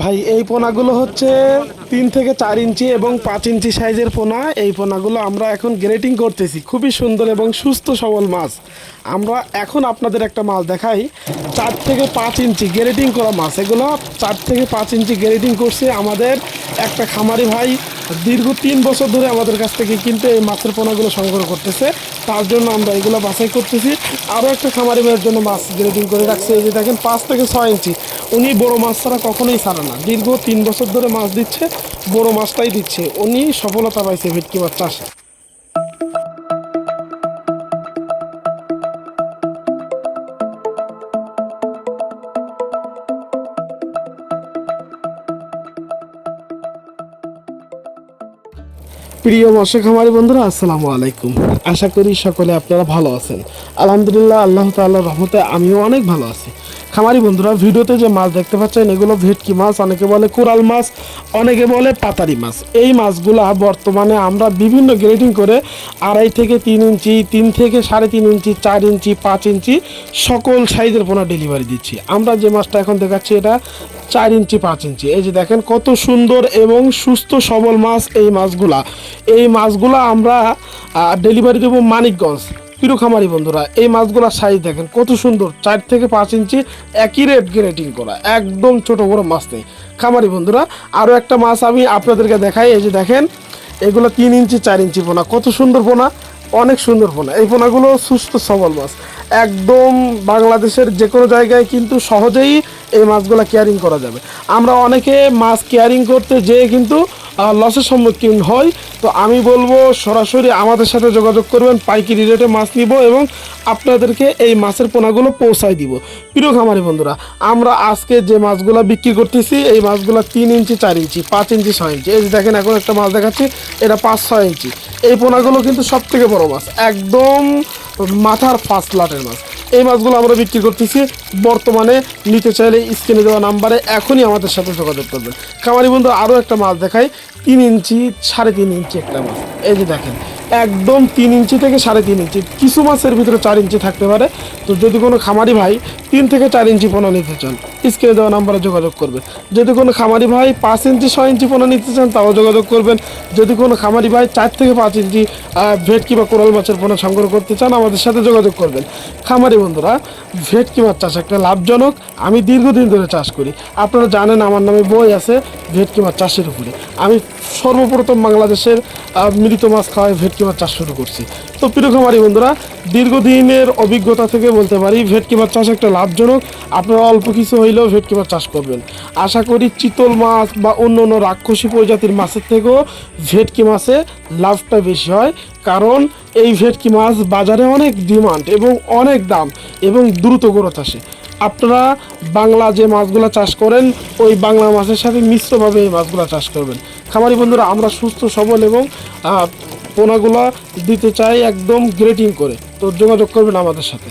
ভাই, এই পোনাগুলো হচ্ছে তিন থেকে চার ইঞ্চি এবং পাঁচ ইঞ্চি সাইজের পোনা। এই পোনাগুলো আমরা এখন গ্রেটিং করতেছি। খুবই সুন্দর এবং সুস্থ সবল মাছ। আমরা এখন আপনাদের একটা মাছ দেখাই। চার থেকে পাঁচ ইঞ্চি গ্রেটিং করা মাছ। এগুলো চার থেকে পাঁচ ইঞ্চি গ্রেটিং করছে আমাদের একটা খামারি ভাই। দীর্ঘ তিন বছর ধরে আমাদের কাছ থেকে কিন্তু এই মাছের পোনাগুলো সংগ্রহ করতেছে। তার জন্য আমরা এগুলো বাছাই করতেছি। আরও একটা খামারি ভাইয়ের জন্য মাছ গ্রেডিং করে রাখছে। যে দেখেন, পাঁচ থেকে ছয় ইঞ্চি। উনি বড় মাছ ছাড়া কখনোই ছাড়ে না। দীর্ঘ তিন বছর ধরে মাছ দিচ্ছে, বড় মাছটাই দিচ্ছে। উনি সফলতা পাইছে, ভেটকি মাছ চাষে। প্রিয় মৎস্য খামারি বন্ধুরা, আসসালামু আলাইকুম। আশা করি সকলে আপনারা ভালো আছেন। আলহামদুলিল্লাহ, আল্লাহ তাআলার রহমতে আমিও অনেক ভালো আছি। খামারি বন্ধুরা, ভিডিওতে যে মাছ দেখতে পাচ্ছেন, এগুলো ভেটকি মাছ, অনেকে বলে কোরাল মাছ, অনেকে বলে পাতারি মাছ। এই মাছগুলা বর্তমানে আমরা বিভিন্ন গ্রেডিং করে আড়াই থেকে তিন ইঞ্চি, তিন থেকে সাড়ে তিন ইঞ্চি, চার ইঞ্চি, পাঁচ ইঞ্চি সকল সাইজের পোনা ডেলিভারি দিচ্ছি। আমরা যে মাছটা এখন দেখাচ্ছি, এটা চার ইঞ্চি, পাঁচ ইঞ্চি। এই যে দেখেন কত সুন্দর এবং সুস্থ, সবল মাছ এই মাছগুলা। এই মাছগুলা আমরা ডেলিভারি দেবো মানিকগঞ্জ প্রিয় খামারি বন্ধুরা। এই মাছগুলোর সাইজ দেখেন কত সুন্দর, চার থেকে পাঁচ ইঞ্চি, একই রেট গ্রেটিং করা, একদম ছোট বড় মাছ নেই। খামারি বন্ধুরা আরও একটা মাছ আমি আপনাদেরকে দেখাই, এই যে দেখেন, এগুলো তিন ইঞ্চি, চার ইঞ্চি পোনা কত সুন্দর পোনা অনেক সুন্দর পোনা এই পোনাগুলো সুস্থ সবল মাছ। একদম বাংলাদেশের যে কোনো জায়গায় কিন্তু সহজেই এই মাছগুলো কেয়ারিং করা যাবে। আমরা অনেকে মাছ কেয়ারিং করতে যেয়ে কিন্তু লসের সম্মুখীন হয়। তো আমি বলব, সরাসরি আমাদের সাথে যোগাযোগ করবেন, পাইকারি রেটে মাছ নিব এবং আপনাদেরকে এই মাছের পোনাগুলো পৌঁছাই দিব। প্রিয় খামারি বন্ধুরা, আমরা আজকে যে মাছগুলো বিক্রি করতেছি, এই মাছগুলো তিন ইঞ্চি, চার ইঞ্চি, পাঁচ ইঞ্চি, ছয় ইঞ্চি। এই যে দেখেন, এখন একটা মাছ দেখাচ্ছি, এটা পাঁচ, ছয় ইঞ্চি। এই পোনাগুলো কিন্তু সব থেকে বড়ো মাছ, একদম মাথার ফার্স্ট লাটের মাছ। এই মাছগুলো আমরা বিক্রি করতেছি, বর্তমানে নিতে চাইলে স্ক্রিনে দেওয়া নাম্বারে এখনই আমাদের সাথে যোগাযোগ করবেন। খামারি বন্ধু আরও একটা মাছ দেখাই তিন ইঞ্চি, সাড়ে তিন ইঞ্চি একটা মাছ। এই যে দেখেন, একদম তিন ইঞ্চি থেকে সাড়ে তিন ইঞ্চি। কিছু মাছের ভিতরে চার ইঞ্চি থাকতে পারে। তো যদি কোনো খামারি ভাই তিন থেকে চার ইঞ্চি পোনা নিতে চান, স্ক্রিনে দেওয়া নাম্বারে যোগাযোগ করবেন। যদি কোনো খামারি ভাই পাঁচ ইঞ্চি, ছয় ইঞ্চি পোনা নিতে চান, তাও যোগাযোগ করবেন। যদি কোনো খামারি ভাই চার থেকে পাঁচ ইঞ্চি ভেটকি বা কোরাল মাছের পোনা সংগ্রহ করতে চান, আমাদের সাথে যোগাযোগ করবেন। খামারি বন্ধুরা, ভেটকি মাছ চাষ একটা লাভজনক। আমি দীর্ঘদিন ধরে চাষ করি। আপনারা জানেন আমার নামে বই আছে, ভেটকি মাছ চাষের উপরে। আমি সর্বপ্রথম বাংলাদেশের মৃত মাছ খাওয়ায় ভেটকি মাছ চাষ শুরু করছি। তো প্রিয় খামারি বন্ধুরা, দীর্ঘদিনের অভিজ্ঞতা থেকে বলতে পারি, ভেটকি মাছ চাষ একটা লাভজনক। আপনারা অল্প কিছু হইলেও ভেটকি মাছ চাষ করবেন। আশা করি চিতল মাছ বা অন্য অন্য রাক্ষসী প্রজাতির মাছের থেকেও ভেটকি মাছে লাভটা বেশি হয়। কারণ এই ভেটকি মাছ বাজারে অনেক ডিমান্ড এবং অনেক দাম এবং দ্রুত গ্রোথ আসে। আপনারা বাংলা যে মাছগুলো চাষ করেন, ওই বাংলা মাছের সাথে মিশ্রভাবে এই মাছগুলো চাষ করবেন। খামারি বন্ধুরা, আমরা সুস্থ, সবল এবং পোনাগুলা দিতে চাই একদম গ্রেটিং করে। তো যোগাযোগ করবেন আমাদের সাথে।